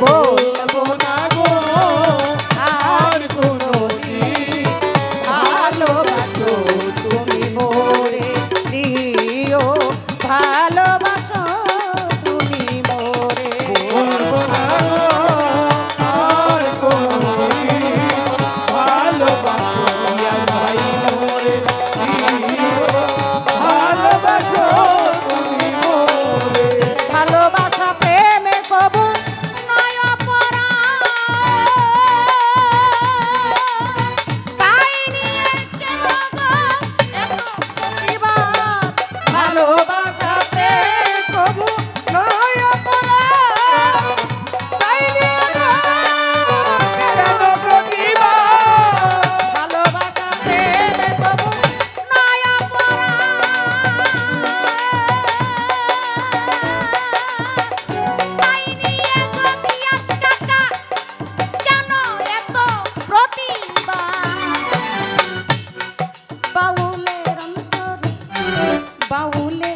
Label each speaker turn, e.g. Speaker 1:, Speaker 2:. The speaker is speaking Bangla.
Speaker 1: Whoa. বাউলে